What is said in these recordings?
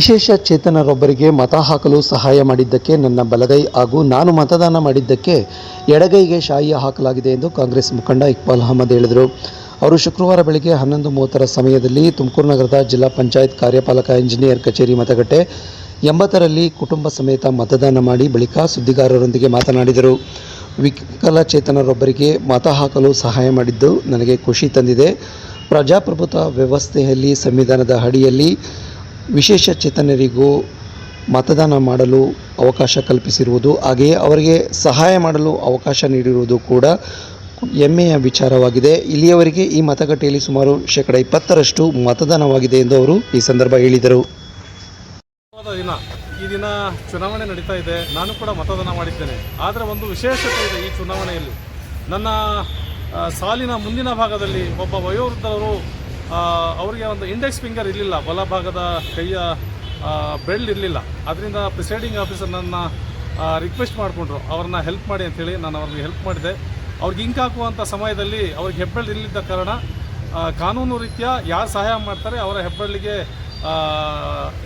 ವಿಶೇಷ ಚೇತನರೊಬ್ಬರಿಗೆ ಮತ ಹಾಕಲು ಸಹಾಯ ಮಾಡಿದ್ದಕ್ಕೆ ನನ್ನ ಬಲಗೈ ಹಾಗೂ ನಾನು ಮತದಾನ ಮಾಡಿದ್ದಕ್ಕೆ ಎಡಗೈಗೆ ಶಾಯಿ ಹಾಕಲಾಗಿದೆ ಎಂದು ಕಾಂಗ್ರೆಸ್ ಮುಖಂಡ ಇಕ್ಬಾಲ್ ಅಹಮದ್ ಹೇಳಿದರು. ಅವರು ಶುಕ್ರವಾರ ಬೆಳಗ್ಗೆ ಹನ್ನೊಂದು ಮೂವತ್ತರ ಸಮಯದಲ್ಲಿ ತುಮಕೂರು ನಗರದ ಜಿಲ್ಲಾ ಪಂಚಾಯತ್ ಕಾರ್ಯಪಾಲಕ ಇಂಜಿನಿಯರ್ ಕಚೇರಿ ಮತಗಟ್ಟೆ ಎಂಬತ್ತರಲ್ಲಿ ಕುಟುಂಬ ಸಮೇತ ಮತದಾನ ಮಾಡಿ ಬಳಿಕ ಸುದ್ದಿಗಾರರೊಂದಿಗೆ ಮಾತನಾಡಿದರು. ವಿಕಲಚೇತನರೊಬ್ಬರಿಗೆ ಮತ ಹಾಕಲು ಸಹಾಯ ಮಾಡಿದ್ದು ನನಗೆ ಖುಷಿ ತಂದಿದೆ. ಪ್ರಜಾಪ್ರಭುತ್ವ ವ್ಯವಸ್ಥೆಯಲ್ಲಿ ಸಂವಿಧಾನದ ಅಡಿಯಲ್ಲಿ ವಿಶೇಷ ಚೇತನರಿಗೂ ಮತದಾನ ಮಾಡಲು ಅವಕಾಶ ಕಲ್ಪಿಸಿರುವುದು, ಹಾಗೆಯೇ ಅವರಿಗೆ ಸಹಾಯ ಮಾಡಲು ಅವಕಾಶ ನೀಡಿರುವುದು ಕೂಡ ಹೆಮ್ಮೆಯ ವಿಚಾರವಾಗಿದೆ. ಇಲ್ಲಿಯವರೆಗೆ ಈ ಮತಗಟ್ಟೆಯಲ್ಲಿ ಸುಮಾರು ಶೇಕಡ ಇಪ್ಪತ್ತರಷ್ಟು ಮತದಾನವಾಗಿದೆ ಎಂದು ಅವರು ಈ ಸಂದರ್ಭ ಹೇಳಿದರು. ದಿನ, ಈ ದಿನ ಚುನಾವಣೆ ನಡೀತಾ ಇದೆ. ನಾನು ಕೂಡ ಮತದಾನ ಮಾಡಿದ್ದೇನೆ. ಆದರೆ ಒಂದು ವಿಶೇಷತೆ ಇದೆ ಈ ಚುನಾವಣೆಯಲ್ಲಿ. ನನ್ನ ಸಾಲಿನ ಮುಂದಿನ ಭಾಗದಲ್ಲಿ ಒಬ್ಬ ವಯೋವೃದ್ಧರು ಅವರಿಗೆ ಒಂದು ಇಂಡೆಕ್ಸ್ ಫಿಂಗರ್ ಇರಲಿಲ್ಲ ಬಲಭಾಗದ ಕೈಯ ಬೆಲ್ ಇರಲಿಲ್ಲ. ಅದರಿಂದ ಪ್ರಿಸೈಡಿಂಗ್ ಆಫೀಸರ್ ನನ್ನ ರಿಕ್ವೆಸ್ಟ್ ಮಾಡಿಕೊಂಡ್ರು. ಅವ್ರನ್ನ ಹೆಲ್ಪ್ ಮಾಡಿ ಅಂಥೇಳಿ ನಾನು ಅವ್ರಿಗೆ ಹೆಲ್ಪ್ ಮಾಡಿದೆ. ಅವ್ರಿಗೆ ಇಂಕ್ ಹಾಕುವಂಥ ಸಮಯದಲ್ಲಿ ಅವ್ರಿಗೆ ಹೆಬ್ಬೆಳ್ಳಿ ಇರಲಿದ್ದ ಕಾರಣ ಕಾನೂನು ರೀತಿಯ ಯಾರು ಸಹಾಯ ಮಾಡ್ತಾರೆ ಅವರ ಹೆಬ್ಬೆರಳಿಗೆ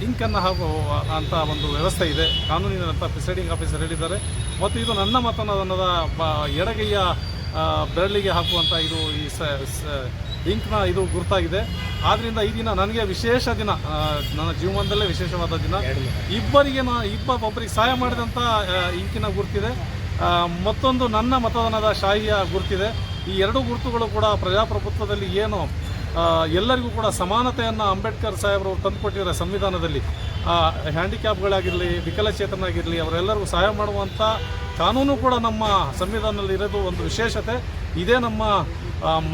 ಇಂಕನ್ನು ಹಾಕುವ ಅಂತ ಒಂದು ವ್ಯವಸ್ಥೆ ಇದೆ. ಕಾನೂನಿನಂಥ ಪ್ರಿಸೈಡಿಂಗ್ ಆಫೀಸರ್ ಹೇಳಿದ್ದಾರೆ. ಮತ್ತು ಇದು ನನ್ನ ಮತದಾನದ ಬ ಎಡಗೈಯ ಬೆರಳಿಗೆ ಹಾಕುವಂಥ ಇದು ಈ ಸ- ಇಂಕ್ನ ಇದು ಗುರುತಾಗಿದೆ. ಆದ್ದರಿಂದ ಈ ದಿನ ನನಗೆ ವಿಶೇಷ ದಿನ ನನ್ನ ಜೀವನದಲ್ಲೇ ವಿಶೇಷವಾದ ದಿನ. ಇಬ್ಬರಿಗೆ ಇಬ್ಬ ಒಬ್ಬರಿಗೆ ಸಹಾಯ ಮಾಡಿದಂಥ ಇಂಕಿನ ಗುರುತಿದೆ. ಮತ್ತೊಂದು ನನ್ನ ಮತದಾನದ ಶಾಹಿಯ ಗುರುತಿದೆ. ಈ ಎರಡು ಗುರುತುಗಳು ಕೂಡ ಪ್ರಜಾಪ್ರಭುತ್ವದಲ್ಲಿ ಏನು ಎಲ್ಲರಿಗೂ ಕೂಡ ಸಮಾನತೆಯನ್ನು ಅಂಬೇಡ್ಕರ್ ಸಾಹೇಬರು ತಂದುಕೊಟ್ಟಿದ್ದಾರೆ ಸಂವಿಧಾನದಲ್ಲಿ. ಹ್ಯಾಂಡಿಕ್ಯಾಪ್ಗಳಾಗಿರಲಿ ವಿಕಲಚೇತನಾಗಿರಲಿ ಅವರೆಲ್ಲರಿಗೂ ಸಹಾಯ ಮಾಡುವಂಥ ಕಾನೂನು ಕೂಡ ನಮ್ಮ ಸಂವಿಧಾನದಲ್ಲಿ ಇರೋದು ಒಂದು ವಿಶೇಷತೆ. ಇದೇ ನಮ್ಮ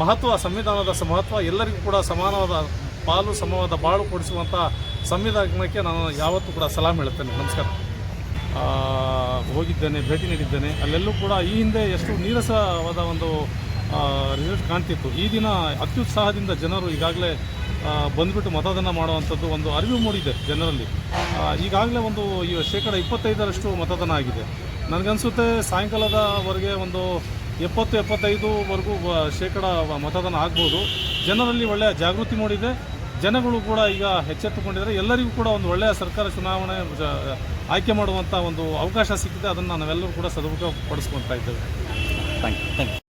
ಮಹತ್ವ, ಸಂವಿಧಾನದ ಮಹತ್ವ ಎಲ್ಲರಿಗೂ ಕೂಡ ಸಮಾನವಾದ ಪಾಲು, ಸಮವಾದ ಬಾಳು ಕೊಡಿಸುವಂಥ ಸಂವಿಧಾನಕ್ಕೆ ನಾನು ಯಾವತ್ತೂ ಕೂಡ ಸಲಾಮ್ ಹೇಳುತ್ತೇನೆ. ನಮಸ್ಕಾರ. ಹೋಗಿದ್ದೇನೆ, ಭೇಟಿ ನೀಡಿದ್ದೇನೆ. ಅಲ್ಲೆಲ್ಲೂ ಕೂಡ ಈ ಹಿಂದೆ ಎಷ್ಟು ನೀರಸವಾದ ಒಂದು ರಿಸಲ್ಟ್ ಕಾಣ್ತಿತ್ತು. ಈ ದಿನ ಅತ್ಯುತ್ಸಾಹದಿಂದ ಜನರು ಈಗಾಗಲೇ ಬಂದ್ಬಿಟ್ಟು ಮತದಾನ ಮಾಡುವಂಥದ್ದು ಒಂದು ಅರಿವು ಮೂಡಿದೆ ಜನರಲ್ಲಿ. ಈಗಾಗಲೇ ಒಂದು ಶೇಕಡ ಇಪ್ಪತ್ತೈದರಷ್ಟು ಮತದಾನ ಆಗಿದೆ. ನನಗನ್ಸುತ್ತೆ ಸಾಯಂಕಾಲದವರೆಗೆ ಒಂದು ಎಪ್ಪತ್ತು, ಎಪ್ಪತ್ತೈದುವರೆಗೂ ಶೇಕಡ ಮತದಾನ ಆಗ್ಬೋದು. ಜನರಲ್ಲಿ ಒಳ್ಳೆಯ ಜಾಗೃತಿ ಮೂಡಿದೆ. ಜನಗಳು ಕೂಡ ಈಗ ಎಚ್ಚೆತ್ತುಕೊಂಡಿದ್ದಾರೆ. ಎಲ್ಲರಿಗೂ ಕೂಡ ಒಂದು ಒಳ್ಳೆಯ ಸರ್ಕಾರ ಚುನಾವಣೆ ಆಯ್ಕೆ ಮಾಡುವಂಥ ಒಂದು ಅವಕಾಶ ಸಿಕ್ಕಿದೆ. ಅದನ್ನು ನಾವೆಲ್ಲರೂ ಕೂಡ ಸದುಪಯೋಗ ಪಡಿಸ್ಕೊತಾ ಇದ್ದೇವೆ. Thank you thank you